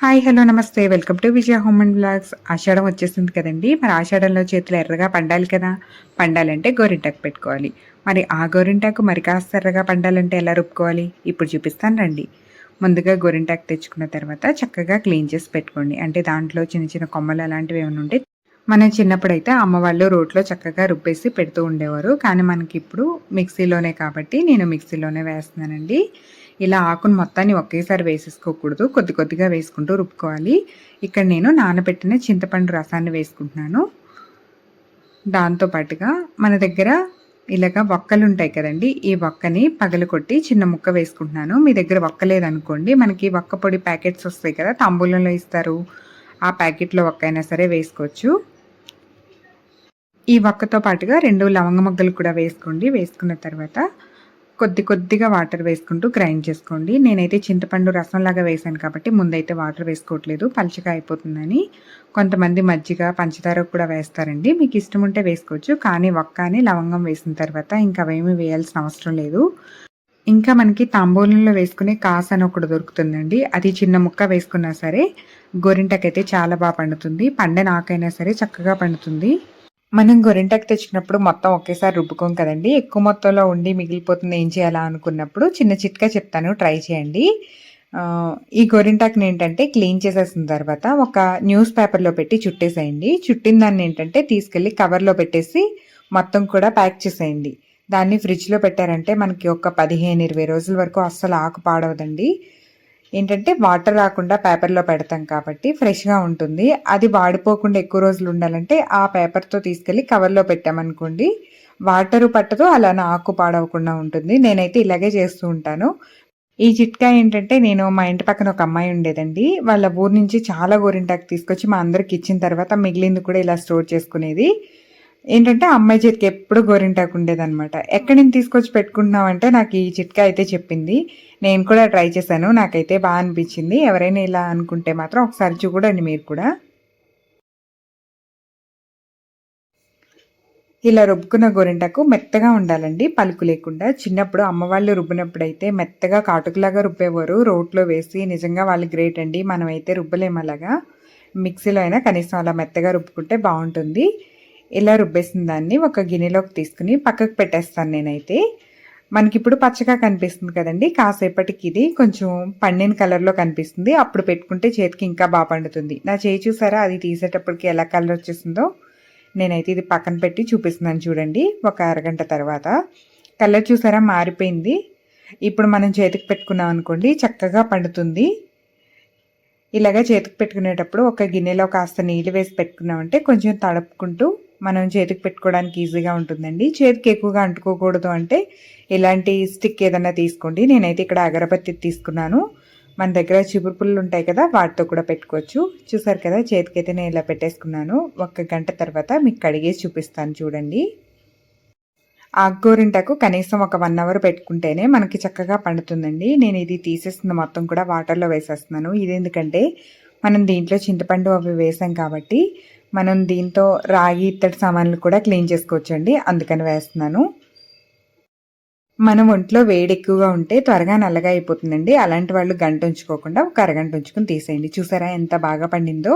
Hi hello నమస్తే. Welcome to Vijaya home and blogs. ఆషాఢం వచ్చేసింది కదండి. మరి ఆషాఢంలో చేతులు ఎర్రగా పండాలి కదా. పండాలంటే గోరింటాకు పెట్టుకోవాలి. మరి ఆ గోరింటాకు మరి కాస్త ఎర్రగా పండాలంటే ఎలా రుబ్బుకోవాలి? ఇప్పుడు చూపిస్తాను రండి. ముందుగా గోరింటాకు తెచ్చుకున్న తర్వాత చక్కగా క్లీన్ చేసి పెట్టుకోండి. అంటే దాంట్లో చిన్న చిన్న కొమ్మలు అలాంటివి ఏమైనా ఉంటే మనం చిన్నప్పుడు అయితే అమ్మవాళ్ళు రోట్లో చక్కగా రుబ్బేసి పెడుతూ ఉండేవారు. కానీ మనకి ఇప్పుడు మిక్సీలోనే కాబట్టి నేను మిక్సీలోనే వేస్తున్నానండి. ఇలా ఆకును మొత్తాన్ని ఒకేసారి వేసేసుకోకూడదు. కొద్ది కొద్దిగా వేసుకుంటూ రుబ్బుకోవాలి. ఇక్కడ నేను నానబెట్టిన చింతపండు రసాన్ని వేసుకుంటున్నాను. దాంతోపాటుగా మన దగ్గర ఇలాగ వక్కలు ఉంటాయి కదండి ఈ వక్కని పగలు కొట్టి చిన్న ముక్క వేసుకుంటున్నాను. మీ దగ్గర వక్క లేదనుకోండి మనకి వక్క పొడి ప్యాకెట్స్ వస్తాయి కదా తాంబూలంలో ఇస్తారు. ఆ ప్యాకెట్లో వక్క అయినా సరే వేసుకోవచ్చు. ఈ వక్కతో పాటుగా రెండు లవంగ మొగ్గలు కూడా వేసుకోండి. వేసుకున్న తర్వాత కొద్ది కొద్దిగా వాటర్ వేసుకుంటూ గ్రైండ్ చేసుకోండి. నేనైతే చింతపండు రసంలాగా వేసాను కాబట్టి ముందైతే వాటర్ వేసుకోవట్లేదు. పలుచగా అయిపోతుందని కొంతమంది మజ్జిగ పంచదార కూడా వేస్తారండి. మీకు ఇష్టం ఉంటే వేసుకోవచ్చు. కానీ ఒక్కని లవంగం వేసిన తర్వాత ఇంకా అవేమీ వేయాల్సిన అవసరం లేదు. ఇంకా మనకి తాంబూలంలో వేసుకునే కాస్ అని ఒకటి దొరుకుతుందండి. అది చిన్న ముక్క వేసుకున్నా సరే గోరింటకైతే చాలా బాగా పండుతుంది. పండె నాకైనా సరే చక్కగా పండుతుంది. మనం గొరింటాకు తెచ్చినప్పుడు మొత్తం ఒకేసారి రుబ్బుకోం కదండి. ఎక్కువ మొత్తంలో ఉండి మిగిలిపోతుంది. ఏం చేయాలా అనుకున్నప్పుడు చిన్న చిట్కా చెప్తాను. ట్రై చేయండి. ఈ గోరింటాకుని ఏంటంటే క్లీన్ చేసేసిన తర్వాత ఒక న్యూస్ పేపర్లో పెట్టి చుట్టేసేయండి. చుట్టిన దాన్ని ఏంటంటే తీసుకెళ్ళి కవర్లో పెట్టేసి మొత్తం కూడా ప్యాక్ చేసేయండి. దాన్ని ఫ్రిడ్జ్లో పెట్టారంటే మనకి ఒక పదిహేను ఇరవై రోజుల వరకు అస్సలు ఆకు పాడవదండి. ఏంటంటే వాటర్ రాకుండా పేపర్లో పెడతాం కాబట్టి ఫ్రెష్గా ఉంటుంది. అది వాడిపోకుండా ఎక్కువ రోజులు ఉండాలంటే ఆ పేపర్తో తీసుకెళ్ళి కవర్లో పెట్టామనుకోండి వాటరు పట్టదు అలా ఆకు పాడవకుండా ఉంటుంది. నేనైతే ఇలాగే చేస్తూ ఉంటాను. ఈ చిట్కా ఏంటంటే నేను మా ఇంటి పక్కన ఒక అమ్మాయి ఉండేదండి. వాళ్ళ ఊరు నుంచి చాలా గోరింటాకు తీసుకొచ్చి మా అందరికి ఇచ్చిన తర్వాత మిగిలింది కూడా ఇలా స్టోర్ చేసుకునేది. ఏంటంటే అమ్మాయి చేతికి ఎప్పుడు గోరింటాకు ఉండేదన్నమాట. ఎక్కడి నుంచి తీసుకొచ్చి పెట్టుకుంటున్నావు అంటే నాకు ఈ చిట్కా అయితే చెప్పింది. నేను కూడా ట్రై చేశాను. నాకైతే బాగా అనిపించింది. ఎవరైనా ఇలా అనుకుంటే మాత్రం ఒకసారి చూడండి మీరు కూడా. ఇలా రుబ్బుకున్న గోరింటాకు మెత్తగా ఉండాలండి. పలుకు లేకుండా. చిన్నప్పుడు అమ్మ వాళ్ళు రుబ్బినప్పుడు అయితే మెత్తగా కాటుకులాగా రుబ్బేవారు. రోట్లో వేసి నిజంగా వాళ్ళు గ్రేట్ అండి. మనమైతే రుబ్బలేము అలాగా. మిక్సీలో అయినా కనీసం అలా మెత్తగా రుబ్బుకుంటే బాగుంటుంది. ఇలా రుబ్బేసిన దాన్ని ఒక గిన్నెలోకి తీసుకుని పక్కకు పెట్టేస్తాను నేనైతే. మనకి ఇప్పుడు పచ్చగా కనిపిస్తుంది కదండి కాసేపటికి ఇది కొంచెం పండిన కలర్లో కనిపిస్తుంది. అప్పుడు పెట్టుకుంటే చేతికి ఇంకా బాగా పండుతుంది. నా చేయి చూసారా? అది తీసేటప్పటికి ఎలా కలర్ వచ్చేసిందో? నేనైతే ఇది పక్కన పెట్టి చూపిస్తున్నాను చూడండి ఒక అరగంట తర్వాత. కలర్ చూసారా? మారిపోయింది. ఇప్పుడు మనం చేతికి పెట్టుకున్నాం అనుకోండి చక్కగా పండుతుంది. ఇలాగా చేతికి పెట్టుకునేటప్పుడు ఒక గిన్నెలో కాస్త నీళ్ళు వేసి పెట్టుకున్నామంటే కొంచెం తడుపుకుంటూ మనం చేతికి పెట్టుకోవడానికి ఈజీగా ఉంటుందండి. చేతికి ఎక్కువగా అంటుకోకూడదు అంటే ఇలాంటి స్టిక్ ఏదన్నా తీసుకోండి. నేనైతే ఇక్కడ అగరబత్తి తీసుకున్నాను. మన దగ్గర చిబురు పుల్లు ఉంటాయి కదా వాటితో కూడా పెట్టుకోవచ్చు. చూసారు కదా చేతికైతే నేను ఇలా పెట్టేసుకున్నాను. ఒక గంట తర్వాత మీకు కడిగేసి చూపిస్తాను చూడండి. ఆకుగోరింటకు కనీసం ఒక వన్ అవర్ పెట్టుకుంటేనే మనకి చక్కగా పండుతుందండి. నేను ఇది తీసేస్తున్న మొత్తం కూడా వాటర్లో వేసేస్తున్నాను. ఇది ఎందుకంటే మనం దీంట్లో చింతపండు అవి వేసాం కాబట్టి మనం దీంతో రాగి ఇత్తడి సామాన్లు కూడా క్లీన్ చేసుకోవచ్చండి. అందుకని వేస్తున్నాను. మనం ఒంట్లో వేడి ఎక్కువగా ఉంటే త్వరగా నల్లగా అయిపోతుందండి. అలాంటి వాళ్ళు గంట ఉంచుకోకుండా ఒక అరగంట ఉంచుకుని తీసేయండి. చూసారా ఎంత బాగా పండిందో?